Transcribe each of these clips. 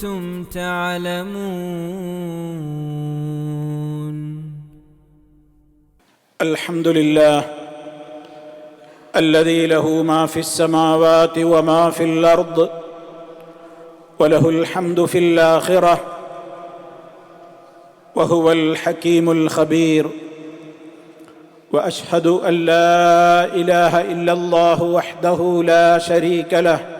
كنتم تعلمون. الحمد لله الذي له ما في السماوات وما في الأرض وله الحمد في الآخرة وهو الحكيم الخبير. وأشهد أن لا إله إلا الله وحده لا شريك له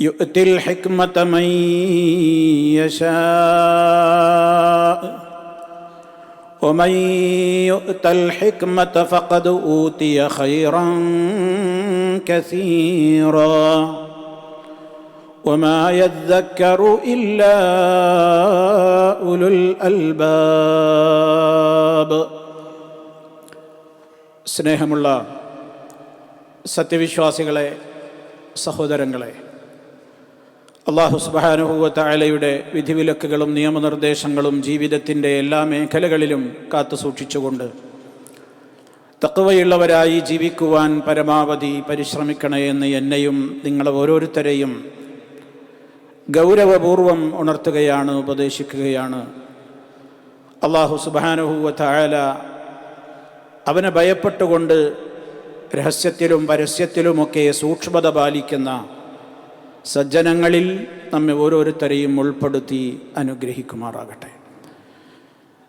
يؤتي الحكمه من يشاء ومن يؤت الحكمه فقد اوتي خيرا كثيرا وما يذكر الا اولو الالباب സ്നേഹമുള്ള സത്യവിശ്വാസികളെ സഹോദരങ്ങളെ അള്ളാഹു സുബാനുഭൂവത്തായാലയുടെ വിധിവിലക്കുകളും നിയമനിർദ്ദേശങ്ങളും ജീവിതത്തിന്റെ എല്ലാ മേഖലകളിലും കാത്തു സൂക്ഷിച്ചുകൊണ്ട് തക്കവയുള്ളവരായി ജീവിക്കുവാൻ പരമാവധി പരിശ്രമിക്കണമെന്ന് എന്നെയും നിങ്ങളെ ഓരോരുത്തരെയും ഗൗരവപൂർവം ഉണർത്തുകയാണ് ഉപദേശിക്കുകയാണ്. അള്ളാഹു സുബാനുഭൂവത്തായാല അവനെ ഭയപ്പെട്ടുകൊണ്ട് രഹസ്യത്തിലും പരസ്യത്തിലുമൊക്കെ സൂക്ഷ്മത പാലിക്കുന്ന സജ്ജനങ്ങളിൽ നമ്മെ ഓരോരുത്തരെയും ഉൾപ്പെടുത്തി അനുഗ്രഹിക്കുമാറാകട്ടെ.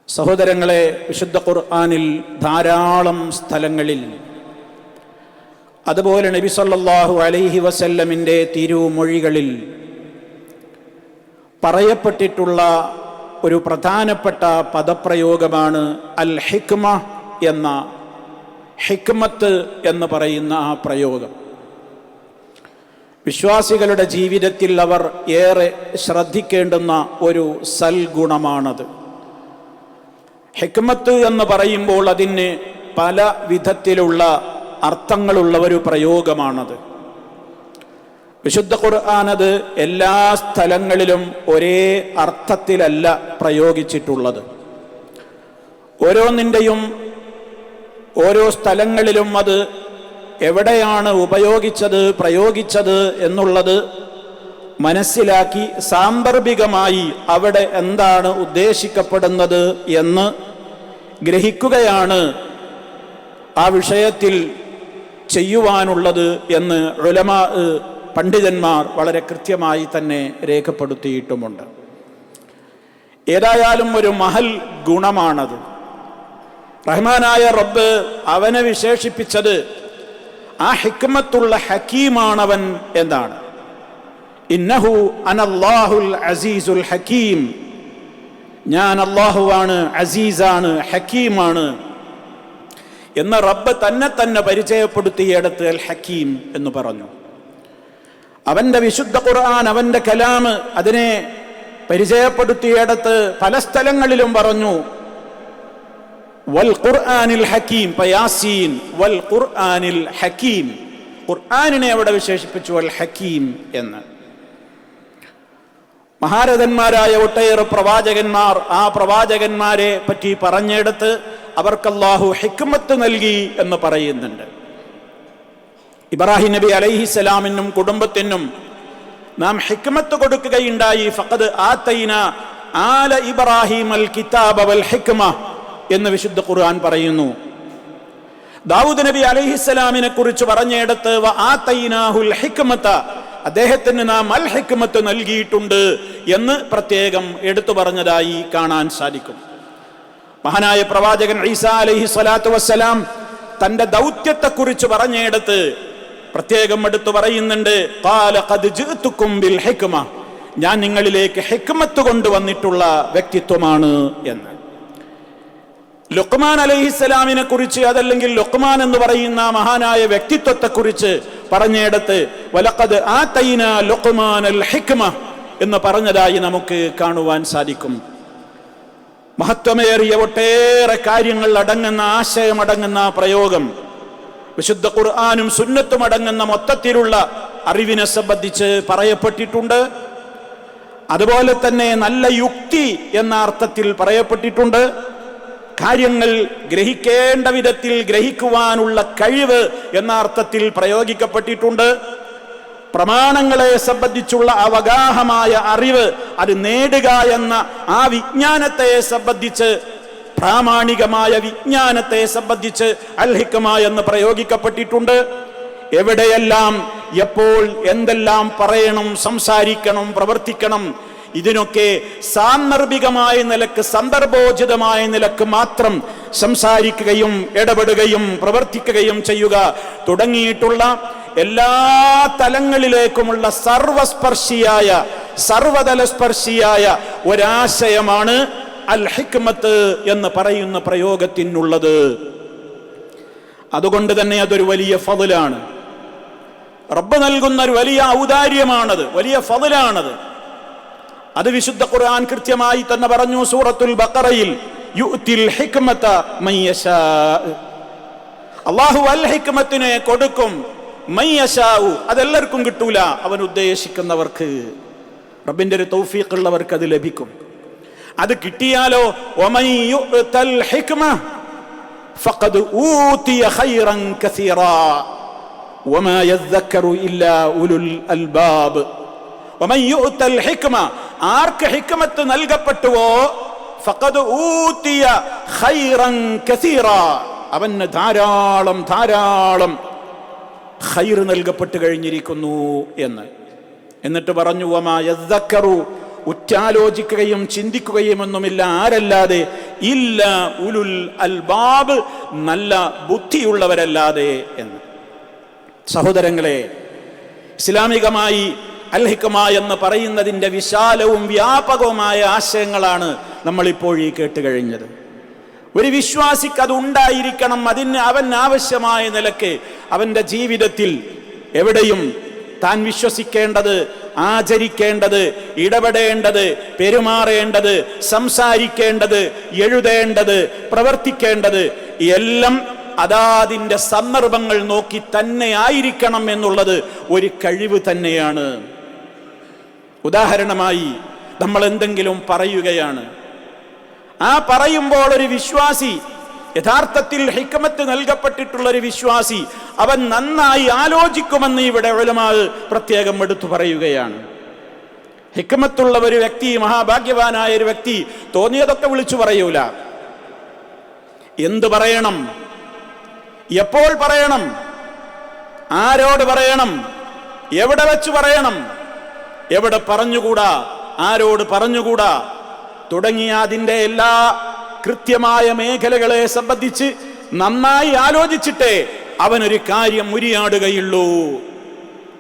സഹോദരങ്ങളെ വിശുദ്ധ ഖുർആാനിൽ ധാരാളം സ്ഥലങ്ങളിൽ അതുപോലെ നബി സല്ലല്ലാഹു അലൈഹി വസല്ലമിന്റെ തിരുമൊഴികളിൽ പറയപ്പെട്ടിട്ടുള്ള ഒരു പ്രധാനപ്പെട്ട പദപ്രയോഗമാണ് അൽ ഹിക്മ എന്ന ഹിക്മത്ത് എന്ന് പറയുന്ന ആ പ്രയോഗം. വിശ്വാസികളുടെ ജീവിതത്തിൽ അവർ ഏറെ ശ്രദ്ധിക്കേണ്ടുന്ന ഒരു സൽഗുണമാണത്. ഹെക്മത്ത് എന്ന് പറയുമ്പോൾ അതിന് പല വിധത്തിലുള്ള അർത്ഥങ്ങളുള്ള ഒരു പ്രയോഗമാണത്. വിശുദ്ധ ഖുർആാനത് എല്ലാ സ്ഥലങ്ങളിലും ഒരേ അർത്ഥത്തിലല്ല പ്രയോഗിച്ചിട്ടുള്ളത്. ഓരോന്നിന്റെയും ഓരോ സ്ഥലങ്ങളിലും അത് എവിടെയാണ് ഉപയോഗിച്ചത് പ്രയോഗിച്ചത് എന്നുള്ളത് മനസ്സിലാക്കി സാമ്പർഭികമായി അവിടെ എന്താണ് ഉദ്ദേശിക്കപ്പെടുന്നത് എന്ന് ഗ്രഹിക്കുകയാണ് ആ വിഷയത്തിൽ ചെയ്യുവാനുള്ളത് എന്ന് ഉലമാ പണ്ഡിതന്മാർ വളരെ കൃത്യമായി തന്നെ രേഖപ്പെടുത്തിയിട്ടുമുണ്ട്. ഏതായാലും ഒരു മഹൽ ഗുണമാണത്. റഹ്മാനായ റബ്ബ് അവനെ വിശേഷിപ്പിച്ചത് ആ ഹിക്മത്തുള്ള ഹക്കീമാണവൻ എന്നാണ്. ഇന്നഹു അനല്ലാഹുൽ അസീസുൽ ഹക്കീം. ഞാൻ അള്ളാഹുവാണ് അസീസാണ് ഹക്കീമാണ് എന്ന റബ്ബ് തന്നെ തന്നെ പരിചയപ്പെടുത്തിയിടത്ത് അൽ ഹക്കീം എന്ന് പറഞ്ഞു. അവന്റെ വിശുദ്ധ ഖുർആൻ അവന്റെ കലാമ് അതിനെ പരിചയപ്പെടുത്തിയിടത്ത് പല സ്ഥലങ്ങളിലും പറഞ്ഞു. വൽ ഖുർആനിൽ ഹക്കീം പയാസീൻ വൽ ഖുർആനിൽ ഹക്കീം. ഖുർആനിനെ അവിടെ വിശേഷിപ്പിച്ചു വൽ ഹക്കീം എന്ന്. മഹാരഥന്മാരായ ഒട്ടേറെ പ്രവാചകന്മാർ ആ പ്രവാചകന്മാരെ പറ്റി പറഞ്ഞെടുത്ത് അവർക്ക് അല്ലാഹു ഹിക്മത്ത് നൽകി എന്ന് പറയുന്നുണ്ട്. ഇബ്രാഹിം നബി അലൈഹിസലാമിനും കുടുംബത്തിനും നാം ഹിക്മത്ത് കൊടുക്കുകയുണ്ടായി. ഫഖദ് ആതൈന ആല ഇബ്രാഹിം അൽ കിതാബ വൽ ഹിക്മ. എന്ന് വിശുദ്ധ ഖുർആൻ പറയുന്നു ദാവൂദ് നബി അലൈഹിസ്സലാമിനെ കുറിച്ച് ഹിക്മത അദ്ദേഹത്തിന് നാം അൽ ഹിക്മത്ത് നൽകിയിട്ടുണ്ട് എന്ന് പ്രത്യേകം എടുത്തു പറഞ്ഞതായി കാണാൻ സാധിക്കും മഹാനായ പ്രവാചകൻ ഈസ അലൈഹി സ്വലാത്തു വസ്സലാം തന്റെ ദൗത്യത്തെക്കുറിച്ച് പറഞ്ഞെടുത്ത് പ്രത്യേകം എടുത്തു പറയുന്നുണ്ട്. ഞാൻ നിങ്ങളിലേക്ക് ഹിക്മത്ത് കൊണ്ടുവന്നിട്ടുള്ള വ്യക്തിത്വമാണ് എന്ന് ലുക്മാൻ അലഹിസ്സലാമിനെ കുറിച്ച് അതല്ലെങ്കിൽ ലുക്മാൻ എന്ന് പറയുന്ന മഹാനായ വ്യക്തിത്വത്തെ കുറിച്ച് പറഞ്ഞിടത്ത് വലക്കത് ആ തൈന ലുക്മാൻ അൽ ഹിക്മ എന്ന് പറഞ്ഞതായി നമുക്ക് കാണുവാൻ സാധിക്കും. മഹത്വമേറിയ ഒട്ടേറെ കാര്യങ്ങൾ അടങ്ങുന്ന ആശയം അടങ്ങുന്ന പ്രയോഗം. വിശുദ്ധ ഖുർആാനും സുന്നത്തും അടങ്ങുന്ന മൊത്തത്തിലുള്ള അറിവിനെ സംബന്ധിച്ച് പറയപ്പെട്ടിട്ടുണ്ട്. അതുപോലെ തന്നെ നല്ല യുക്തി എന്ന അർത്ഥത്തിൽ പറയപ്പെട്ടിട്ടുണ്ട്. കാര്യങ്ങൾ ഗ്രഹിക്കേണ്ട വിധത്തിൽ ഗ്രഹിക്കുവാനുള്ള കഴിവ് എന്ന അർത്ഥത്തിൽ പ്രയോഗിക്കപ്പെട്ടിട്ടുണ്ട്. പ്രമാണങ്ങളെ സംബന്ധിച്ചുള്ള അവഗാഹമായ അറിവ് അത് നേടുക എന്ന ആ വിജ്ഞാനത്തെ സംബന്ധിച്ച് പ്രാമാണികമായ വിജ്ഞാനത്തെ സംബന്ധിച്ച് അൽഹിക്കമ എന്ന് പ്രയോഗിക്കപ്പെട്ടിട്ടുണ്ട്. എവിടെയെല്ലാം എപ്പോൾ എന്തെല്ലാം പറയണം സംസാരിക്കണം പ്രവർത്തിക്കണം ഇതിനൊക്കെ സാന്ദർഭികമായ നിലയ്ക്ക് സന്ദർഭോചിതമായ നിലയ്ക്ക് മാത്രം സംസാരിക്കുകയും ഇടപെടുകയും പ്രവർത്തിക്കുകയും ചെയ്യുക. തുടങ്ങിയിട്ടുള്ള എല്ലാ തലങ്ങളിലേക്കുമുള്ള സർവസ്പർശിയായ സർവതലസ്പർശിയായ ഒരാശയമാണ് അൽ ഹിക്മത്ത് എന്ന് പറയുന്ന പ്രയോഗത്തിനുള്ളത്. അതുകൊണ്ട് തന്നെ അതൊരു വലിയ ഫതിലാണ്. റബ്ബ് നൽകുന്ന ഒരു വലിയ ഔദാര്യമാണത് വലിയ ഫതിലാണത്. അത് വിശുദ്ധ ഖുർആൻ കൃത്യമായി തന്നെ പറഞ്ഞു സൂറത്തുൽ മയ്യശാ അള്ളാഹു അൽ ഹിക്മത്തിനെ കൊടുക്കും മയ്യശാവു അതെല്ലാവർക്കും കിട്ടൂല അവൻ ഉദ്ദേശിക്കുന്നവർക്ക്. റബ്ബിന്റെ ഒരു തൗഫീഖ് ഉള്ളവർക്ക് അത് ലഭിക്കും. അത് കിട്ടിയാലോ വമൻ ആർക്ക് ഹിക്മത്ത് നൽകപ്പെട്ടുവോ അവന് ധാരാളം ധാരാളം ഖൈർ നൽകപ്പെട്ട് കഴിഞ്ഞിരിക്കുന്നു എന്ന്. എന്നിട്ട് പറഞ്ഞു ഉറ്റാലോചിക്കുകയും ചിന്തിക്കുകയും ഒന്നുമില്ല ആരല്ലാതെ ഇല്ല ഉലുൽ അൽബാബ് നല്ല ബുദ്ധിയുള്ളവരല്ലാതെ എന്ന്. സഹോദരങ്ങളെ ഇസ്ലാമികമായി അൽഹിക്കമ എന്ന് പറയുന്നതിന്റെ വിശാലവും വ്യാപകവുമായ ആശയങ്ങളാണ് നമ്മളിപ്പോൾ ഈ കേട്ട് കഴിഞ്ഞത് ഒരു വിശ്വാസിക്ക് അത് ഉണ്ടായിരിക്കണം അതിന് അവൻ ആവശ്യമായ നിലയ്ക്ക് അവന്റെ ജീവിതത്തിൽ എവിടെയും താൻ വിശ്വസിക്കേണ്ടത് ആചരിക്കേണ്ടത് ഇടപെടേണ്ടത് പെരുമാറേണ്ടത് സംസാരിക്കേണ്ടത് എഴുതേണ്ടത് പ്രവർത്തിക്കേണ്ടത് എല്ലാം അതാതിന്റെ സന്ദർഭങ്ങൾ നോക്കി തന്നെ ആയിരിക്കണം എന്നുള്ളത് ഒരു കഴിവ് തന്നെയാണ്. ഉദാഹരണമായി നമ്മൾ എന്തെങ്കിലും പറയുകയാണ്. ആ പറയുമ്പോൾ ഒരു വിശ്വാസി യഥാർത്ഥത്തിൽ ഹിക്കമത്ത് നൽകപ്പെട്ടിട്ടുള്ള ഒരു വിശ്വാസി അവൻ നന്നായി ആലോചിക്കുമെന്ന് ഇവിടെ ഉലമാവ് പ്രത്യേകം എടുത്തു പറയുകയാണ്. ഹിക്കമത്തുള്ള ഒരു വ്യക്തി മഹാഭാഗ്യവാനായ ഒരു വ്യക്തി തോന്നിയതൊക്കെ വിളിച്ചു പറയൂല. എന്തു പറയണം? എപ്പോൾ പറയണം? ആരോട് പറയണം? എവിടെ വെച്ച് പറയണം? എവിടെ പറഞ്ഞുകൂടാ? ആരോട് പറഞ്ഞുകൂടാ? തുടങ്ങിയ അതിന്റെ എല്ലാ കൃത്യമായ മേഖലകളെ സംബന്ധിച്ച് നന്നായി ആലോചിച്ചിട്ടേ അവനൊരു കാര്യം മുരിയാടുകയുള്ളൂ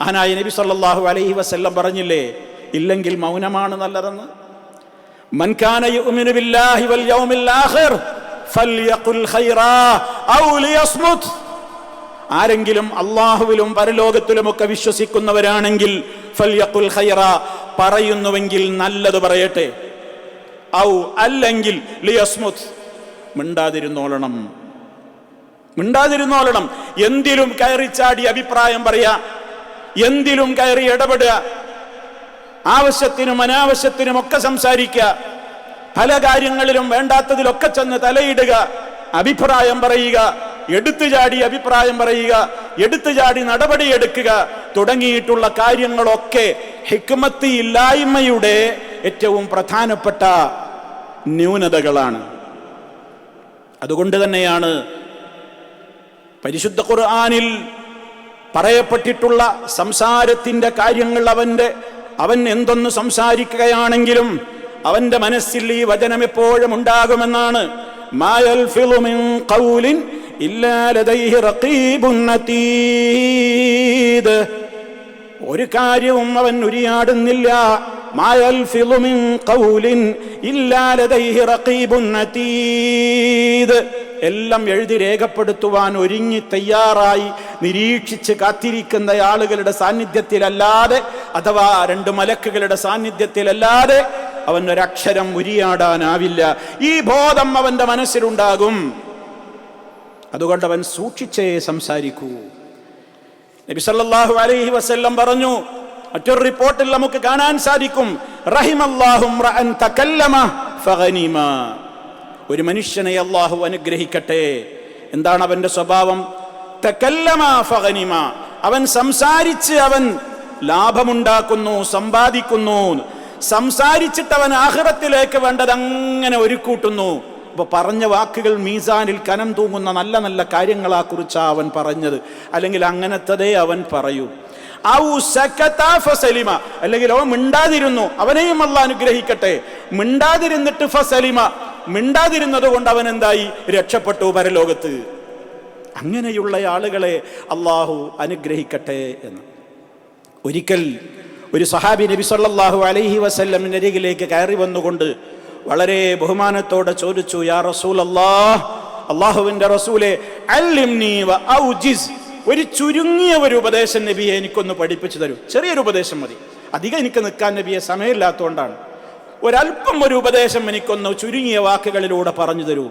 ആനായ നബി സല്ലാഹു അലൈഹി വസ്ല്ലം പറഞ്ഞില്ലേ ഇല്ലെങ്കിൽ മൗനമാണ് നല്ലതെന്ന്. മൻകാന യുമിനു ബില്ലാഹി വൽ യൗമിൽ ഔ ലിയസ്മുത്. ആരെങ്കിലും അള്ളാഹുവിലും പരലോകത്തിലുമൊക്കെ വിശ്വസിക്കുന്നവരാണെങ്കിൽ ഫൽയഖുൽ ഖൈറ പറയുന്നുവെങ്കിൽ നല്ലത് പറയട്ടെ. ഔ അല്ലെങ്കിൽ ലിയസ്മുത് മിണ്ടാതിരുന്നോളണം. മിണ്ടാതിരുന്നോളണം. എന്തിലും കയറി ചാടി അഭിപ്രായം പറയാ. എന്തിലും കയറി ഇടപെടുക. ആവശ്യത്തിനും അനാവശ്യത്തിനും ഒക്കെ സംസാരിക്കുക. പല കാര്യങ്ങളിലും വേണ്ടാത്തതിലൊക്കെ ചെന്ന് തലയിടുക. അഭിപ്രായം പറയുക. എടുത്തു ചാടി അഭിപ്രായം പറയുക എടുത്തു ചാടി നടപടിയെടുക്കുക തുടങ്ങിയിട്ടുള്ള കാര്യങ്ങളൊക്കെ ഹിക്മത്തി ഇല്ലായ്മയുടെ ഏറ്റവും പ്രധാനപ്പെട്ട ന്യൂനതകളാണ്. അതുകൊണ്ട് തന്നെയാണ് പരിശുദ്ധ ഖുർആാനിൽ പറയപ്പെട്ടിട്ടുള്ള സംസാരത്തിന്റെ കാര്യങ്ങൾ അവന്റെ അവൻ എന്തൊന്ന് സംസാരിക്കുകയാണെങ്കിലും അവന്റെ മനസ്സിൽ ഈ വചനം എപ്പോഴും ഉണ്ടാകുമെന്നാണ്. മായൽ ഫിലുമിൻ മിൻ ഒരു കാര്യവും അവൻ ഉരിയാടുന്നില്ല. എല്ലാം എഴുതി രേഖപ്പെടുത്തുവാൻ ഒരുങ്ങി തയ്യാറായി നിരീക്ഷിച്ച് കാത്തിരിക്കുന്ന ആളുകളുടെ സാന്നിധ്യത്തിലല്ലാതെ അഥവാ രണ്ട് മലക്കുകളുടെ സാന്നിധ്യത്തിലല്ലാതെ അവൻ ഒരക്ഷരം ഉരിയാടാനാവില്ല. ഈ ബോധം അവന്റെ മനസ്സിലുണ്ടാകും. അതുകൊണ്ട് അവൻ സൂക്ഷിച്ചേ സംസാരിക്കൂ. നബി സല്ലല്ലാഹു അലൈഹി വസല്ലം പറഞ്ഞു മറ്റൊരു റിപ്പോർട്ടിൽ നമുക്ക് കാണാൻ സാധിക്കും. ഒരു മനുഷ്യനെ അള്ളാഹു അനുഗ്രഹിക്കട്ടെ. എന്താണ് അവന്റെ സ്വഭാവം? അവൻ സംസാരിച്ച് അവൻ ലാഭമുണ്ടാക്കുന്നു സമ്പാദിക്കുന്നു. സംസാരിച്ചിട്ട് അവൻ ആഹ്റത്തിലേക്ക് വേണ്ടത് അങ്ങനെ ഒരുക്കൂട്ടുന്നു. അപ്പൊ പറഞ്ഞ വാക്കുകൾ മീസാനിൽ കനം തൂങ്ങുന്ന നല്ല നല്ല കാര്യങ്ങളെക്കുറിച്ചാണ് കുറിച്ചാ അവൻ പറഞ്ഞത്. അല്ലെങ്കിൽ അങ്ങനത്തതേ അവൻ പറയൂ. ഫസലിമ. അല്ലെങ്കിൽ അവൻ മിണ്ടാതിരുന്നു. അവനെയും അല്ല അനുഗ്രഹിക്കട്ടെ. മിണ്ടാതിരുന്നിട്ട് ഫസലിമ. മിണ്ടാതിരുന്നത് കൊണ്ട് അവൻ എന്തായി? രക്ഷപ്പെട്ടു പരലോകത്ത്. അങ്ങനെയുള്ള ആളുകളെ അള്ളാഹു അനുഗ്രഹിക്കട്ടെ എന്ന്. ഒരിക്കൽ ഒരു സഹാബി നബി സല്ലാഹു അലൈഹി വസല്ലമിന്റെ നരികിലേക്ക് കയറി വന്നുകൊണ്ട് വളരെ ബഹുമാനത്തോടെ ചോദിച്ചു യാ റസൂൽ അല്ലാ അള്ളാഹുവിന്റെ റസൂലെ ഒരു ചുരുങ്ങിയ ഒരു ഉപദേശം നബിയെ എനിക്കൊന്ന് പഠിപ്പിച്ചു തരൂ. ചെറിയൊരു ഉപദേശം മതി. അധികം എനിക്ക് നിൽക്കാൻ നബിയെ സമയമില്ലാത്തതുകൊണ്ടാണ്. ഒരല്പം ഒരു ഉപദേശം എനിക്കൊന്ന് ചുരുങ്ങിയ വാക്കുകളിലൂടെ പറഞ്ഞു തരൂ.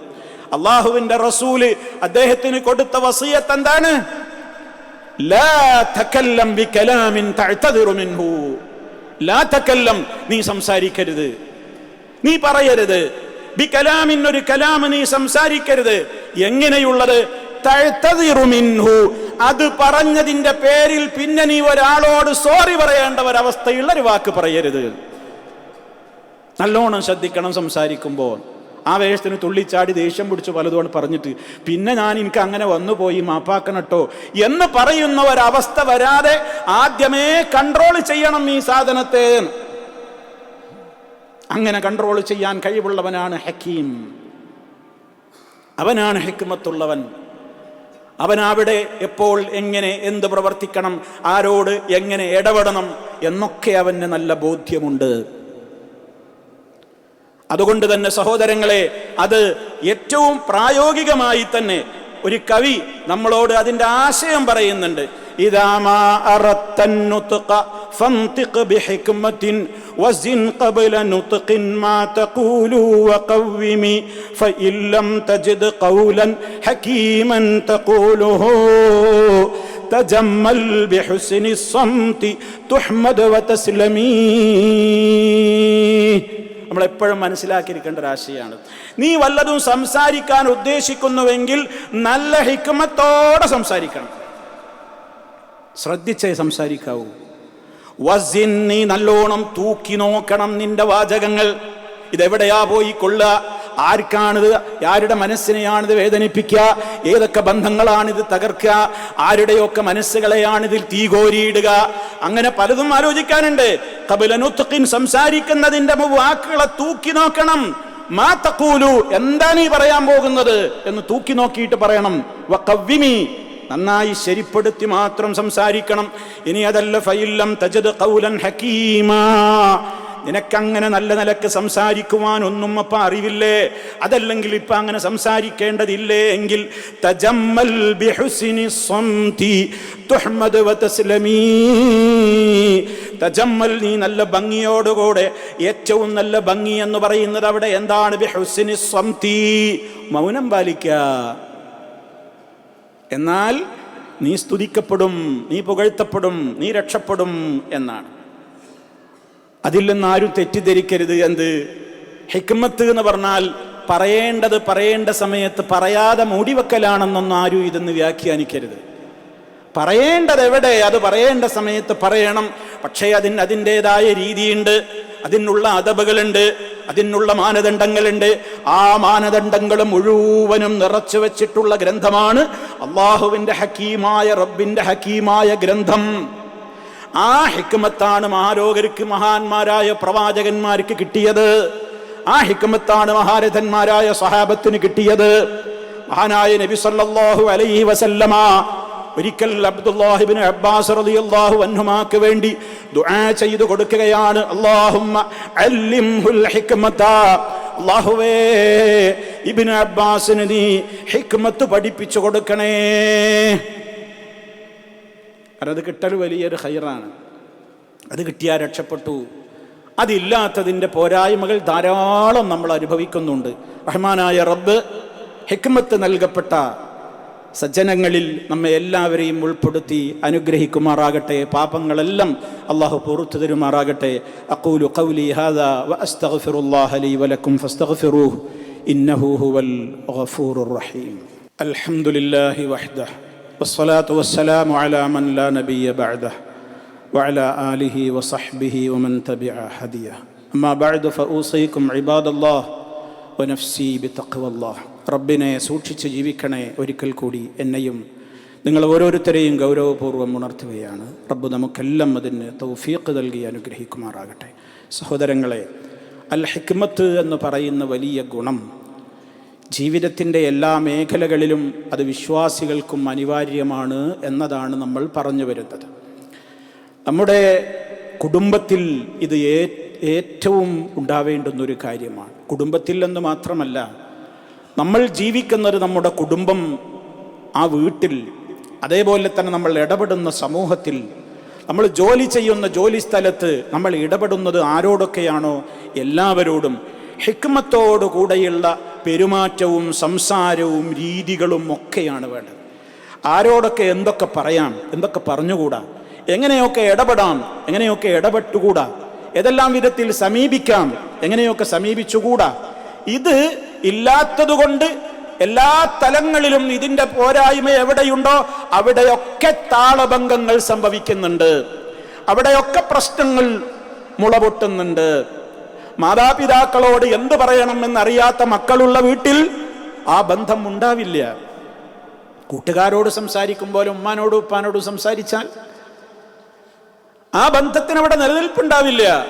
അള്ളാഹുവിന്റെ റസൂൽ അദ്ദേഹത്തിന് കൊടുത്ത വസീയത്ത് എന്താണ്? നീ സംസാരിക്കരുത്. നീ പറയരുത്. ബികലാമിൻ ഒരു കലാമ് നീ സംസാരിക്കരുത്. എങ്ങനെയുള്ളത്? അത് പറഞ്ഞതിന്റെ പേരിൽ പിന്നെ നീ ഒരാളോട് സോറി പറയേണ്ട ഒരവസ്ഥയുള്ള ഒരു വാക്ക് പറയരുത്. നല്ലോണം ശ്രദ്ധിക്കണം സംസാരിക്കുമ്പോൾ. ആ വേഷത്തിന് തുള്ളിച്ചാടി ദേഷ്യം പിടിച്ച് പലതുകൊണ്ട് പറഞ്ഞിട്ട് പിന്നെ ഞാൻ എനിക്ക് അങ്ങനെ വന്നു വന്നുപോയി മാപ്പാക്കണട്ടോ എന്ന് പറയുന്ന ഒരവസ്ഥ വരാതെ ആദ്യമേ കൺട്രോൾ ചെയ്യണം ഈ സാധനത്തെ അങ്ങനെ കൺട്രോൾ ചെയ്യാൻ കഴിവുള്ളവനാണ് ഹക്കീം. അവനാണ് ഹെക്കുമത്തുള്ളവൻ അവനവിടെ എപ്പോൾ എങ്ങനെ എന്ത് പ്രവർത്തിക്കണം ആരോട് എങ്ങനെ ഇടപെടണം എന്നൊക്കെ അവന് നല്ല ബോധ്യമുണ്ട്. അതുകൊണ്ട് തന്നെ സഹോദരങ്ങളെ അത് ഏറ്റവും പ്രായോഗികമായി തന്നെ ഒരു കവി നമ്മളോട് അതിന്റെ ആശയം പറയുന്നുണ്ട്. ഇതാമാ فانطق بحكمة وزن قبل نطق ما تقول وقوم فإن لم تجد قولا حكيما تقوله تجمل بحسن الصمت تحمد وتسلمي നമ്മൾ എപ്പോഴും മനസ്സിലാക്കിയിരിക്കേണ്ട ഒരു ആശയമാണ് നീ വല്ലതും സംസാരിക്കാൻ ഉദ്ദേശിക്കുന്നുവെങ്കിൽ നല്ല ഹിക്മത്തോടെ സംസാരിക്കണം ശ്രദ്ധിച്ചേ സംസാരിക്കാവൂ നീ നല്ലോണം തൂക്കി നോക്കണം നിന്റെ വാചകങ്ങൾ. ഇതെവിടെയാ പോയി കൊള്ളുക? ആർക്കാണിത്? ആരുടെ മനസ്സിനെയാണിത് വേദനിപ്പിക്കുക? ഏതൊക്കെ ബന്ധങ്ങളാണിത് തകർക്കുക? ആരുടെയൊക്കെ മനസ്സുകളെയാണിതിൽ തീകോരിയിടുക അങ്ങനെ പലതും ആലോചിക്കാനുണ്ട്. കപിലനുത്തക്കിൻ സംസാരിക്കുന്നതിന്റെ വാക്കുകളെ തൂക്കി നോക്കണം. മാ തക്കൂലു എന്താ നീ പറയാൻ പോകുന്നത്? എന്ന് തൂക്കി നോക്കിയിട്ട് പറയണം. വക്കവ്വിമി നന്നായി ശരിപ്പെടുത്തി മാത്രം സംസാരിക്കണം. ഇനി അതല്ല ഫൈല്ലം തജദ് കൗലൻ ഹക്കീമാ നിനക്കങ്ങനെ നല്ല നിലയ്ക്ക് സംസാരിക്കുവാനൊന്നും അപ്പ അറിവില്ലേ? അതല്ലെങ്കിൽ ഇപ്പൊ അങ്ങനെ സംസാരിക്കേണ്ടതില്ലേ? എങ്കിൽ തജമ്മൽ നീ നല്ല ഭംഗിയോടുകൂടെ ഏറ്റവും നല്ല ഭംഗി എന്ന് പറയുന്നത് അവിടെ എന്താണ്? ബിഹുസ്നി സ്വംതി. മൗനം പാലിക്കുക എന്നാൽ നീ സ്തുതിക്കപ്പെടും നീ പുകഴ്ത്തപ്പെടും നീ രക്ഷപ്പെടും എന്നാണ്. അതിൽ നിന്ന് ആരും തെറ്റിദ്ധരിക്കരുത് എന്ത്? ഹിക്മത്ത് എന്ന് പറഞ്ഞാൽ പറയേണ്ടത് പറയേണ്ട സമയത്ത് പറയാതെ മൂടിവെക്കലാണെന്നൊന്നും ആരും ഇതെന്ന് വ്യാഖ്യാനിക്കരുത്. പറയേണ്ടത് എവിടെ? അത് പറയേണ്ട സമയത്ത് പറയണം. പക്ഷേ അതിന് അതിന്റെതായ രീതിയുണ്ട് അതിനുള്ള അതബുകളുണ്ട് അതിനുള്ള മാനദണ്ഡങ്ങളുണ്ട്. ആ മാനദണ്ഡങ്ങൾ മുഴുവനും നിറച്ചു വെച്ചിട്ടുള്ള ഗ്രന്ഥമാണ് അള്ളാഹുവിന്റെ ഹക്കീമായ റബ്ബിന്റെ ഹക്കീമായ ഗ്രന്ഥം. ആ ഹിക്മത്താണ് മഹാരോഗർക്ക് മഹാന്മാരായ പ്രവാചകന്മാർക്ക് കിട്ടിയത്. ആ ഹിക്മത്താണ് മഹാരഥന്മാരായ സഹാബത്തിന് കിട്ടിയത്. മഹാനായ നബി സല്ലല്ലാഹു അലൈഹി വസല്ലമ ഒരിക്കൽ അബ്ദുല്ലാഹിബിൻ അബ്ബാസ് റളിയല്ലാഹു അൻഹുമാക്ക് വേണ്ടി ദുആ ചെയ്തു കൊടുക്കുകയാണ്. അല്ലാഹുമ്മ അല്ലിംഹുൽ ഹിക്മത അല്ലാഹുവേ ഇബ്നു അബ്ബാസിന് നീ ഹിക്മത്ത് പഠിപ്പിച്ചു കൊടുക്കണേ. കാരണം അത് കിട്ടൽ വലിയൊരു ഹൈറാണ് അത് കിട്ടിയാൽ രക്ഷപ്പെട്ടു. അതില്ലാത്തതിന്റെ പോരായ്മകൾ ധാരാളം നമ്മൾ അനുഭവിക്കുന്നുണ്ട്. റഹ്മാനായ റബ്ബ് ഹിക്മത്ത് നൽകപ്പെട്ട സജ്ജനങ്ങളിൽ നമ്മെ എല്ലാവരെയും ഉൾപ്പെടുത്തി അനുഗ്രഹിക്കുമാറാകട്ടെ പാപങ്ങളെല്ലാം അള്ളാഹു പുറത്തു തരുമാറാകട്ടെ അഖൂലു ഖൗലി ഹാദാ വഅസ്തഗ്ഫിറുല്ലാഹ ലീ വലക്കും ഫസ്തഗ്ഫിറൂഹു ഇന്നഹു ഹുവൽ ഗഫൂറുർ റഹീം അൽഹംദുലില്ലാഹി വഹ്ദഹു والصلاة والسلام على من لا نبي بعده وعلى آله وصحبه ومن تبع هديه أما بعد فأوصيكم عباد الله ونفسي بتقوى الله റബ്ബിനെ സൂക്ഷിച്ച് ജീവിക്കണേ ഒരിക്കൽ കൂടി എന്നെയും നിങ്ങൾ ഓരോരുത്തരെയും ഗൗരവപൂർവം ഉണർത്തുകയാണ്. റബ്ബ് നമുക്കെല്ലാം അതിന് തൗഫീഖ് നൽകി അനുഗ്രഹിക്കുമാറാകട്ടെ. സഹോദരങ്ങളെ അൽ ഹിക്മത്ത് എന്ന് പറയുന്ന വലിയ ഗുണം ജീവിതത്തിന്റെ എല്ലാ മേഖലകളിലും അത് വിശ്വാസികൾക്കും അനിവാര്യമാണ് എന്നതാണ് നമ്മൾ പറഞ്ഞു വരുന്നത്. നമ്മുടെ കുടുംബത്തിൽ ഇത് ഏറ്റവും ഉണ്ടാവേണ്ടുന്നൊരു കാര്യമാണ്. കുടുംബത്തിൽ എന്ന് മാത്രമല്ല നമ്മൾ ജീവിക്കുന്നൊരു നമ്മുടെ കുടുംബം ആ വീട്ടിൽ അതേപോലെ തന്നെ നമ്മൾ ഇടപെടുന്ന സമൂഹത്തിൽ നമ്മൾ ജോലി ചെയ്യുന്ന ജോലി സ്ഥലത്ത് നമ്മൾ ഇടപെടുന്നത് ആരോടൊക്കെയാണോ? എല്ലാവരോടും. ഹിക്മത്തോടു കൂടെയുള്ള പെരുമാറ്റവും സംസാരവും രീതികളും ഒക്കെയാണ് വേണ്ടത്. ആരോടൊക്കെ എന്തൊക്കെ പറയാം എന്തൊക്കെ പറഞ്ഞുകൂടാ? എങ്ങനെയൊക്കെ ഇടപെടാം എങ്ങനെയൊക്കെ ഇടപെട്ടുകൂടാ? ഏതെല്ലാം വിധത്തിൽ സമീപിക്കാം എങ്ങനെയൊക്കെ സമീപിച്ചുകൂടാ? ഇത് ഇല്ലാത്തതുകൊണ്ട് എല്ലാ തലങ്ങളിലും ഇതിന്റെ പോരായ്മ എവിടെയുണ്ടോ അവിടെയൊക്കെ താളഭംഗങ്ങൾ സംഭവിക്കുന്നുണ്ട്. അവിടെയൊക്കെ പ്രശ്നങ്ങൾ മുളപൊട്ടുന്നുണ്ട്. മാതാപിതാക്കളോട് എന്തു പറയണം എന്നറിയാത്ത മക്കളുള്ള വീട്ടിൽ ആ ബന്ധം ഉണ്ടാവില്ല. കൂട്ടുകാരോട് സംസാരിക്കുമ്പോൾ ഉമ്മാനോടും ഉപ്പാനോടും സംസാരിച്ചാൽ ആ ബന്ധത്തിന് അവിടെ നിലനിൽപ്പുണ്ടാവില്ല.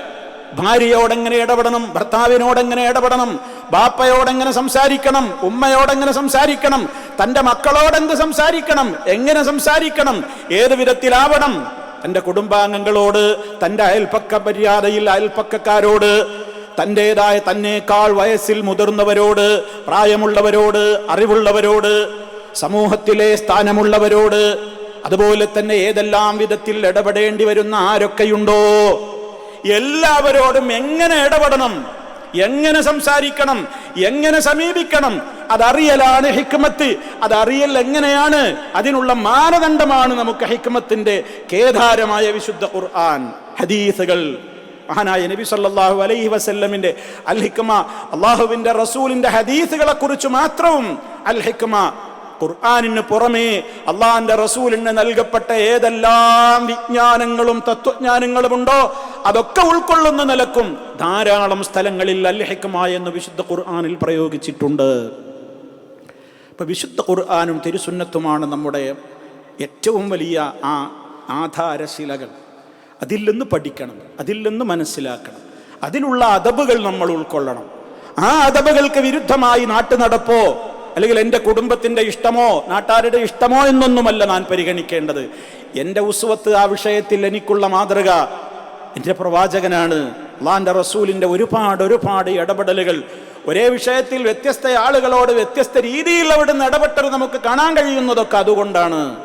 ഭാര്യയോടെങ്ങനെ ഇടപെടണം? ഭർത്താവിനോടെങ്ങനെ ഇടപെടണം? ബാപ്പയോടെങ്ങനെ സംസാരിക്കണം? ഉമ്മയോടെങ്ങനെ സംസാരിക്കണം? തന്റെ മക്കളോടെന്ത് സംസാരിക്കണം? എങ്ങനെ സംസാരിക്കണം? ഏത് വിധത്തിലാവണം? തന്റെ കുടുംബാംഗങ്ങളോട് തന്റെ അയൽപ്പക്ക മര്യാദയിൽ അയൽപ്പക്കക്കാരോട് തന്റെതായ തന്നേക്കാൾ വയസ്സിൽ മുതിർന്നവരോട് പ്രായമുള്ളവരോട് അറിവുള്ളവരോട് സമൂഹത്തിലെ സ്ഥാനമുള്ളവരോട് അതുപോലെ തന്നെ ഏതെല്ലാം വിധത്തിൽ ഇടപെടേണ്ടി വരുന്ന ആരൊക്കെയുണ്ടോ? എല്ലാവരോടും എങ്ങനെ ഇടപെടണം? എങ്ങനെ സംസാരിക്കണം? എങ്ങനെ സമീപിക്കണം? അതറിയലാണ് ഹിക്മത്ത്. അതറിയൽ എങ്ങനെയാണ്? അതിനുള്ള മാനദണ്ഡമാണ് നമുക്ക് ഹിക്മത്തിന്റെ കേദാരമായ വിശുദ്ധ ഖുർആൻ. ഹദീസുകൾ. മഹാനായ നബി സല്ലല്ലാഹു അലൈഹി വസല്ലമിന്റെ അൽ ഹിക്മ. അള്ളാഹുവിന്റെ റസൂലിന്റെ ഹദീസുകളെ കുറിച്ച് മാത്രവും അൽ ഹിക്മ. ഖുർആാനിന് പുറമേ അള്ളാഹിന്റെ റസൂലിന് നൽകപ്പെട്ട ഏതെല്ലാം വിജ്ഞാനങ്ങളും തത്വജ്ഞാനങ്ങളും ഉണ്ടോ അതൊക്കെ ഉൾക്കൊള്ളുന്ന നിലക്കും ധാരാളം സ്ഥലങ്ങളിൽ അൽഹിക്കമായ എന്ന് വിശുദ്ധ ഖുർആാനിൽ പ്രയോഗിച്ചിട്ടുണ്ട്. ഇപ്പൊ വിശുദ്ധ ഖുർആാനും തിരുസുന്നത്തുമാണ് നമ്മുടെ ഏറ്റവും വലിയ ആ ആധാരശിലകൾ. അതിൽ നിന്ന് പഠിക്കണം അതിൽ നിന്ന് മനസ്സിലാക്കണം അതിലുള്ള അതബുകൾ നമ്മൾ ഉൾക്കൊള്ളണം. ആ അതബുകൾക്ക് വിരുദ്ധമായി നാട്ടു നടപ്പോ അല്ലെങ്കിൽ എന്റെ കുടുംബത്തിന്റെ ഇഷ്ടമോ നാട്ടാരുടെ ഇഷ്ടമോ എന്നൊന്നുമല്ല ഞാൻ പരിഗണിക്കേണ്ടത്. എന്റെ ഉസുവത്ത് ആ വിഷയത്തിൽ എനിക്കുള്ള മാതൃക എന്റെ പ്രവാചകനാണ്. അള്ളാന്റെ റസൂലിന്റെ ഒരുപാട് ഒരുപാട് ഇടപെടലുകൾ. ഒരേ വിഷയത്തിൽ വ്യത്യസ്ത ആളുകളോട് വ്യത്യസ്ത രീതിയിൽ അവിടുന്ന് ഇടപെട്ടത് നമുക്ക് കാണാൻ കഴിയുന്നതൊക്കെ അതുകൊണ്ടാണ്.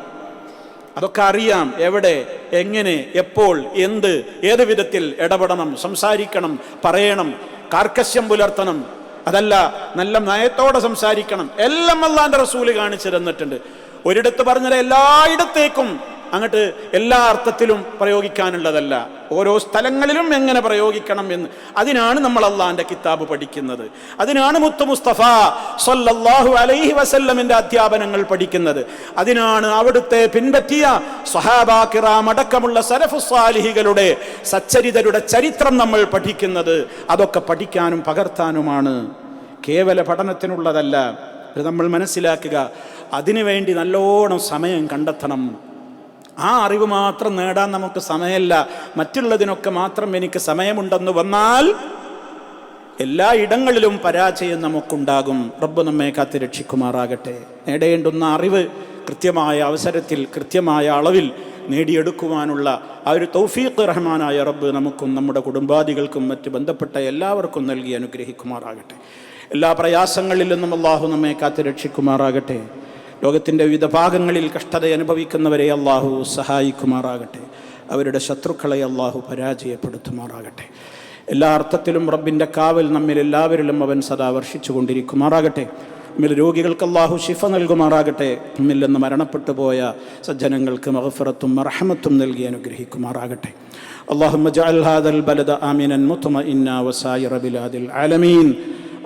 അതൊക്കെ അറിയാം എവിടെ എങ്ങനെ എപ്പോൾ എന്ത് ഏത് വിധത്തിൽ ഇടപെടണം സംസാരിക്കണം പറയണം കാർക്കശ്യം പുലർത്തണം. അതല്ല നല്ല നയത്തോടെ സംസാരിക്കണം. എല്ലാം അള്ളാന്റെ റസൂൽ കാണിച്ചു തന്നിട്ടുണ്ട്. ഒരിടത്ത് പറഞ്ഞത് എല്ലായിടത്തേക്കും അങ്ങോട്ട് എല്ലാ അർത്ഥത്തിലും പ്രയോഗിക്കാനുള്ളതല്ല. ഓരോ സ്ഥലങ്ങളിലും എങ്ങനെ പ്രയോഗിക്കണം എന്ന്. അതിനാണ് നമ്മൾ അള്ളാഹിന്റെ കിതാബ് പഠിക്കുന്നത്. അതിനാണ് മുത്തു മുസ്തഫ സല്ലല്ലാഹു അലൈഹി വസല്ലമിന്റെ അധ്യാപനങ്ങൾ പഠിക്കുന്നത്. അതിനാണ് അവിടുത്തെ പിൻപറ്റിയ സഹാബാക്കിറാം അടക്കമുള്ള സലഫു സാലിഹികളുടെ സച്ചരിതരുടെ ചരിത്രം നമ്മൾ പഠിക്കുന്നത്. അതൊക്കെ പഠിക്കാനും പകർത്താനുമാണ്. കേവല പഠനത്തിനുള്ളതല്ല. നമ്മൾ മനസ്സിലാക്കുക. അതിനുവേണ്ടി നല്ലോണം സമയം കണ്ടെത്തണം. ആ അറിവ് മാത്രം നേടാൻ നമുക്ക് സമയമില്ല. മറ്റുള്ളതിനൊക്കെ മാത്രം എനിക്ക് സമയമുണ്ടെന്ന് വന്നാൽ എല്ലാ ഇടങ്ങളിലും പരാജയം നമുക്കുണ്ടാകും. റബ്ബ് നമ്മെ കാത്ത് രക്ഷിക്കുമാറാകട്ടെ. നേടേണ്ടുന്ന അറിവ് കൃത്യമായ അവസരത്തിൽ കൃത്യമായ അളവിൽ നേടിയെടുക്കുവാനുള്ള ആ ഒരു തൗഫീഖ് റഹ്മാനായ റബ്ബ് നമുക്കും നമ്മുടെ കുടുംബാദികൾക്കും മറ്റ് ബന്ധപ്പെട്ട എല്ലാവർക്കും നൽകി അനുഗ്രഹിക്കുമാറാകട്ടെ. എല്ലാ പ്രയാസങ്ങളിൽ നിന്നും അള്ളാഹു നമ്മെ കാത്ത് രക്ഷിക്കുമാറാകട്ടെ. ലോകത്തിൻ്റെ വിവിധ ഭാഗങ്ങളിൽ കഷ്ടത അനുഭവിക്കുന്നവരെ അള്ളാഹു സഹായിക്കുമാറാകട്ടെ അവരുടെ ശത്രുക്കളെ അള്ളാഹു പരാജയപ്പെടുത്തുമാറാകട്ടെ എല്ലാ അർത്ഥത്തിലും റബ്ബിൻ്റെ കാവൽ നമ്മിൽ എല്ലാവരിലും അവൻ സദാ വർഷിച്ചു കൊണ്ടിരിക്കുമാറാകട്ടെ നമ്മിൽ രോഗികൾക്ക് അള്ളാഹു ശിഫ നൽകുമാറാകട്ടെ നമ്മിൽ നിന്ന് മരണപ്പെട്ടു പോയ സജ്ജനങ്ങൾക്ക് മഹഫറത്തും മറഹമത്തും നൽകി അനുഗ്രഹിക്കുമാറാകട്ടെ اللهم اجعل هذا البلد آمنا مطمئنا وسائر بلاد العالمين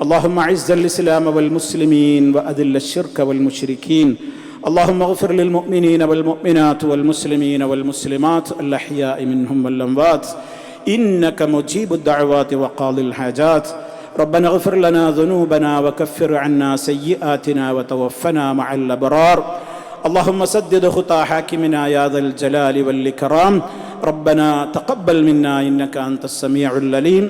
اللهم اعز الإسلام والمسلمين وأذل الشرك والمشركين. اللهم اغفر للمؤمنين والمؤمنات والمسلمين والمسلمات الأحياء منهم والأموات. إنك مجيب الدعوات وقاضي الحاجات. ربنا اغفر لنا ذنوبنا وكفر عنا سيئاتنا وتوفنا مع الأبرار. اللهم سدد خطى حاكمنا يا ذا الجلال والإكرام. ربنا تقبل منا إنك أنت السميع العليم.